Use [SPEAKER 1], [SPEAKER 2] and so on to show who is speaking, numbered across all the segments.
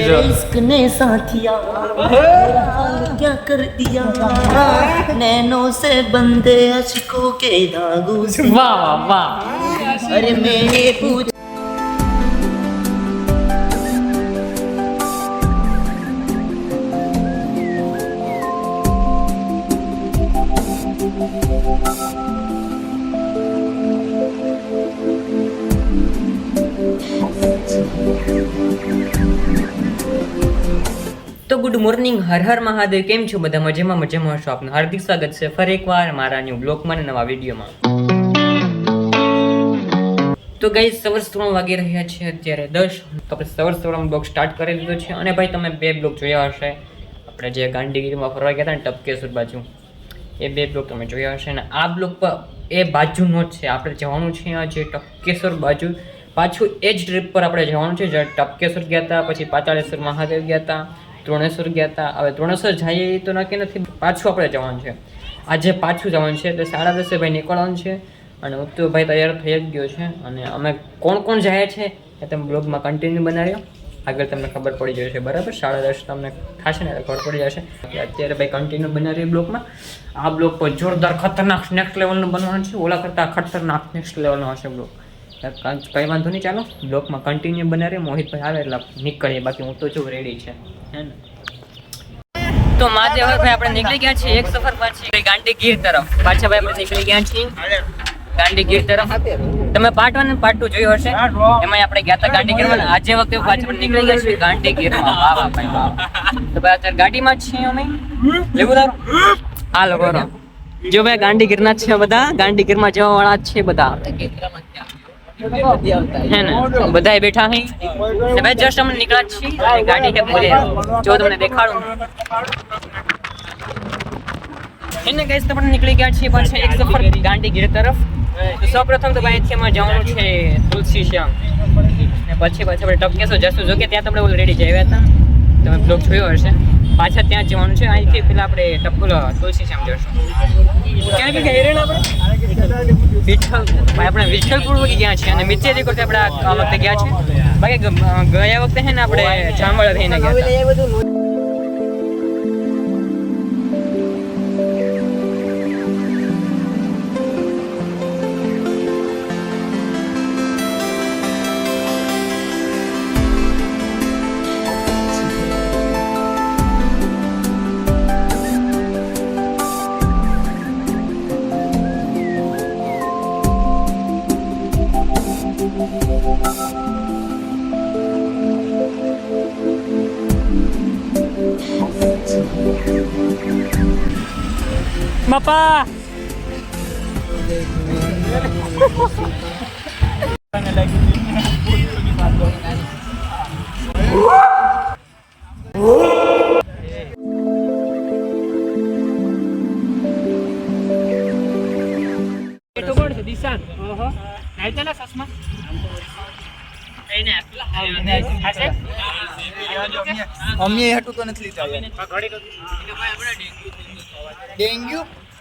[SPEAKER 1] इश्क ने साथिया। क्या कर दिया? नैनो से बंदे अशकों के धागू से।
[SPEAKER 2] वाह वाह।
[SPEAKER 1] अरे मैंने पूछ
[SPEAKER 2] ગુડ મોર્નિંગ. હર હર મહાદેવ. કેમ છો બધા? મજામાં મજામાં હશો આપનું? હાર્દિક સ્વાગત છે ફરી એકવાર મારા ન્યૂ બ્લોગમાં નવા વિડીયોમાં. તો ગઈ સવાર ત્રણ વાગી રહ્યા છે અત્યારે દસ. તો આપણે સવાર સવારમાં બ્લોગ સ્ટાર્ટ કરી દીધો છે. અને ભાઈ, તમે બે બ્લોગ જોયા હશે. આપણે જે ગાંધીગીરીમાં ફરવા ગયા હતા ને ટપકેશ્વર બાજુ, એ બે બ્લોગ તમે જોયા હશે. અને આ બ્લોગ પર એ બાજુનો જ છે. આપણે જવાનું છે જે ટપકેશ્વર બાજુ. પાછું એ જ ટ્રીપ પર આપણે જવાનું છે. જ્યાં ટપકેશ્વર ગયા હતા, પછી પાતાળેશ્વર મહાદેવ ગયા હતા ત્રણેશ્વર ગયા હતા હવે ત્રણેશ્વર જઈએ તો નક્કી નથી. પાછું આપણે જવાનું છે. આજે પાછું જવાનું છે. એટલે સાડા દસે ભાઈ નીકળવાનું છે. અને હું ભાઈ તૈયાર થઈ જ ગયો છે. અને અમે કોણ કોણ જાય છે એ તમે બ્લોગમાં કન્ટિન્યુ બનાવ્યો. આગળ તમને ખબર પડી જશે. બરાબર? સાડા દસ તમને થશે ને ખબર પડી જશે. અત્યારે ભાઈ કન્ટિન્યુ બનાવીએ બ્લોકમાં આ બ્લોક પર જોરદાર ખતરનાક નેક્સ્ટ લેવલનું બનવાનું છે. ઓલા કરતાં ખતરનાક નેક્સ્ટ લેવલનો હશે બ્લોગ. કંઈ વાંધો નહીં, ચાલો. બ્લોકમાં કન્ટિન્યુ બનાવીએ મોહિતભાઈ આવે એટલે નીકળીએ. બાકી હું તો જો રેડી છે. હે ને? તો મહાદેવભાઈ આપણે નીકળી ગયા છીએ એક સફર પાછી. ગાંડી ગીર તરફ. પાછા ભાઈ આપણે નીકળી ગયા છીએ. ગાંડી ગીર તરફ. તમે પાર્ટ વન પાર્ટ ટુ જોયું હશે? એમાં આપણે ગયા હતા ગાંડી ગીરમાં આજે વખતે પાછા આપણે નીકળી ગયા છીએ ગાંડી ગીરમાં વાહ વાહ, ભાઈ, વાહ. તો ભાઈ, અત્યારે ગાડીમાં છીએ અમે. લેવું તારું હા જો ભાઈ ગાંડી ગીરના છે બધા. ગાંડી ગીરમાં જવા વાળા છે બધા. હે ને? બધાય બેઠા હે. ને જસ્ટ અમે નીકળ્યા છીએ. ગાડી કે બોલે, જો તમને દેખાડું. એને ગઈસ તો પણ નીકળી ગયા છીએ પાછા એક સફર ગાંડી ગીર તરફ. તો સૌપ્રથમ તો ભાઈ અહીંથી જવાનું છે તુલસી શ્યામ. પછી પાછા આપણે ટપકેસો જશું. જો કે ત્યાં તમને ઓલરેડી જઈ હતા. તમે બ્લોગ જોયો હશે. પાછા ત્યાં જવાનું છે. અહીંથી પેલા આપણે ટપુલ તુલસી શ્યામ જશું ક્યાં કે ગઈ આપણે? વિઠ્ઠલપુર. આપણે વિઠ્ઠલપુર વગી ગયા છે અને મિત્યાજી કરતા આપણે આ વખતે ગયા છે બાકી ગયા વખતે છે ને આપણે જામવાળા થઈને ગયા છે? દિશાન. ઓહો. નાઈ ચાલે સસમા એને
[SPEAKER 3] અમે હટું તો નથી લીધા. ડેન્ગ્યુ?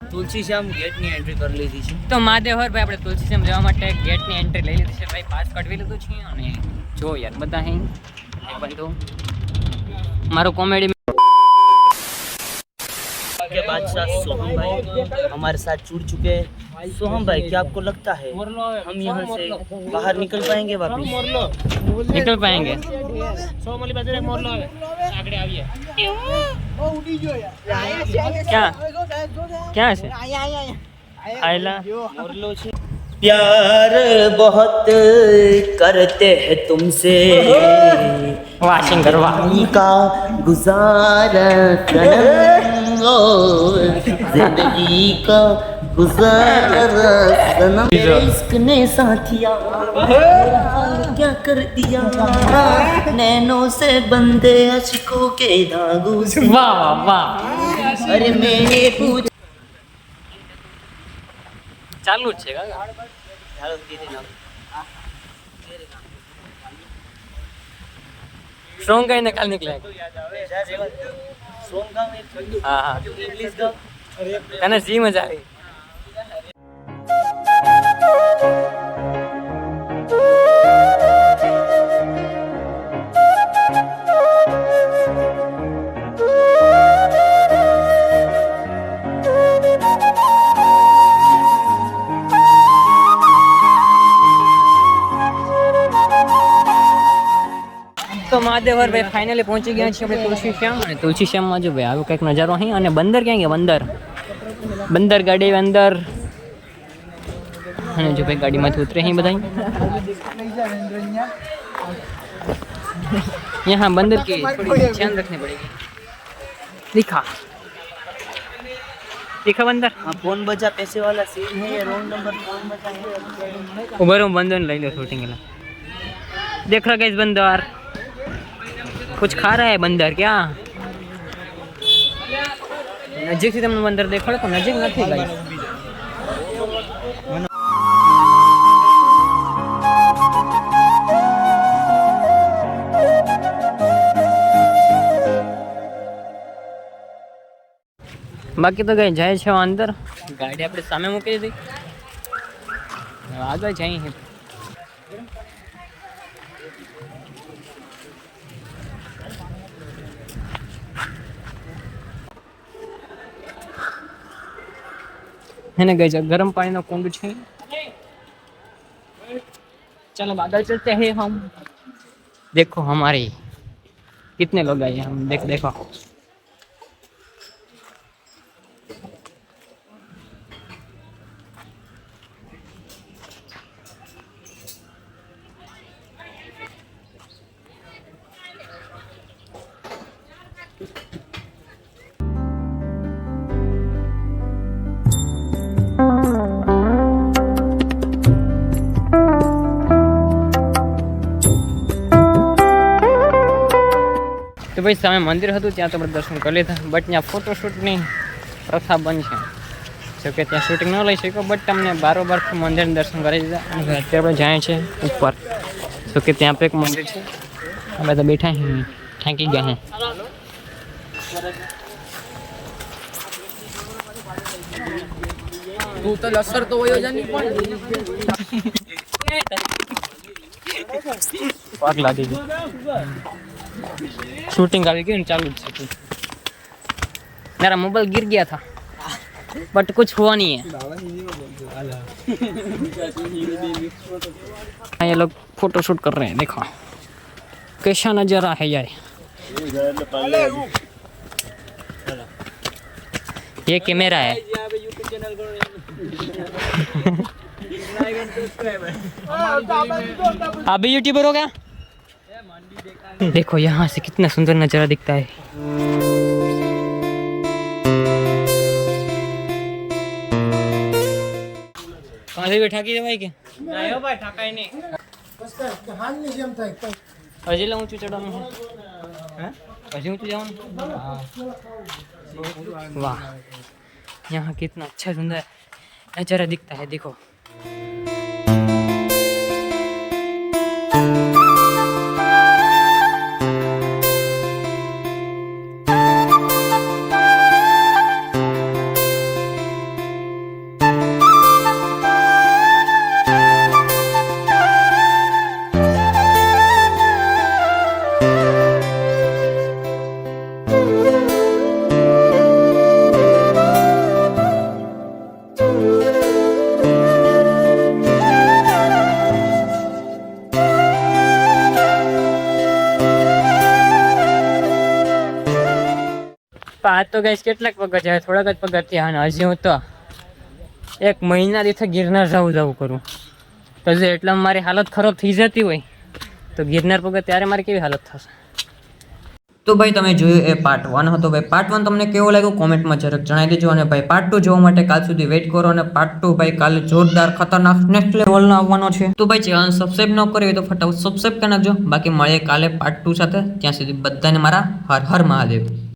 [SPEAKER 2] હે ગેટની એન્ટ્રી કરી લીધી
[SPEAKER 1] तुलसी श्याम गेट ની એન્ટ્રી કરી લીધી છે
[SPEAKER 2] તો મહાદેવહર ભાઈ આપણે તુલસીશ્યામ જવા માટે ગેટની એન્ટ્રી લઈ લીધી છે ભાઈ પાસ કઢવી લીધું છે અને જો યાર બધા અહીં એક બંધુ મારું કોમેડી
[SPEAKER 1] के बादशाह सोहम भाई हमारे साथ जुड़ चुके हैं सोहम भाई क्या आपको लगता है हम यहाँ से बाहर निकल पाएंगे वापस
[SPEAKER 2] निकल पाएंगे क्या क्या છે આયલા
[SPEAKER 1] प्यार बहुत करते हैं तुमसे
[SPEAKER 2] વોશિંગ કરવા
[SPEAKER 1] पानी का गुजारा सनम ओ जिंदगी का गुजार सनम तेरे इश्क ने साथिया मेरा हाल क्या कर दिया नैनों से बंदे अशकों के धागों से
[SPEAKER 2] વાહ વાહ વાહ
[SPEAKER 1] अरे मैंने पूछ
[SPEAKER 2] ચાલુ જ છે કાકા સ્ટ્રોંગ કહીને કાલ નીકળે
[SPEAKER 1] सॉन्ग गाओ एक
[SPEAKER 2] હા હા
[SPEAKER 1] इंग्लिश गाओ
[SPEAKER 2] તને જી મજા આવી તો મહાદેવર ભાઈ ફાઇનલી પહોંચી ગયા છીએ આપણે તુલસી શ્યામ અને તુલસી શ્યામમાં જો ભાઈ આવો કંઈક નજારો અહીં અને બંદર ક્યાં ગયા બંદર બંદર ગાડી અંદર અને જો ભાઈ ગાડીમાંથી ઉતરે અહીં બધા यहाँ बंदर की थोड़ी ध्यान रखनी पड़ेगी दिखा दिखा बंदर
[SPEAKER 1] हाँ फोन बजा पैसे वाला सीन है ये रोंग नंबर फोन बजा है
[SPEAKER 2] उबर में बंदर ले लो शूटिंग के लिए देख रहा इस बंदर कुछ खा रहा है बंदर क्या નજીકથી તમને બંદર દેખાડો તો નજીક નથી ગાઈ બાકી તો કઈ જાય છે અંદર ગાડી આપણે સામે મૂકી દીધી હવે આગળ જઈએ છીએ. है गई जब गर्म पानी का कुंड છે चलो बादल चलते हैं हम देखो हमारे कितने लोग आए हैं हम देख देखो તો ભાઈ સામે મંદિર હતું ત્યાં તો આપણે દર્શન કરી લીધા. બટ ત્યાં ફોટોશૂટની પ્રથા બંધ છે. જોકે ત્યાં શૂટિંગ ન લઈ શક્યો બટ તમને બારોબાર મંદિરને દર્શન કરી દીધા. અને અત્યારે આપણે જાય છે ઉપર. જો કે ત્યાં પણ એક મંદિર છે. અમે તો બેઠા છીએ થાકી ગયા હે.
[SPEAKER 4] તું તો લસર તો વયો જાની પણ.
[SPEAKER 2] પાક લાગી ગઈ શૂટિંગ આવી ગયું ને ચાલુ જ છે मेरा मोबाइल गिर गया था बट कुछ हुआ नहीं है हाँ, ये लोग फोटो शूट कर रहे हैं देखो कैसा नजारा है यार ये कैमरा है आप भी यूट्यूबर हो क्या देखो यहाँ से कितना सुंदर नजारा दिखता है कहाँ से भी ठाकी है भाई के नहीं हो भाई ठाकाई नहीं હજી લે ઊંચું ચડવાનું છે હજી ऊंचू જવાનું वाह यहाँ कितना अच्छा सुंदर नजारा दिखता है देखो આ તો ગઈશ કેટલાક પગથ છે? થોડાક જ પગથ થયા અને હજી હું તો એક મહિના દીઠે ગિરનાર જવું જવું કરું. તો જો એટલા મારી હાલત ખરાબ થઈ જતી હોય, તો ગિરનાર પગથ ત્યારે મારી કેવી હાલત થશે? તો ભાઈ તમે જોયું એ પાર્ટ વન હતો. ભાઈ પાર્ટ વન તમને કેવો લાગ્યો? કોમેન્ટમાં જરાક જણાવી દેજો અને ભાઈ પાર્ટ ટુ જોવા માટે કાલ સુધી વેઇટ કરો અને પાર્ટ ટુ ભાઈ કાલે જોરદાર ખતરનાક નેક્સ્ટ લેવલનો આવવાનો છે. તો ભાઈ ચેનલ સબસ્ક્રાઈબ ન કરી હોય તો ફટાફટ સબસ્ક્રાઈબ કરી નાખજો. બાકી મળીએ કાલે પાર્ટ ટુ સાથે. ત્યાં સુધી બધાને મારા હર હર મહાદેવ.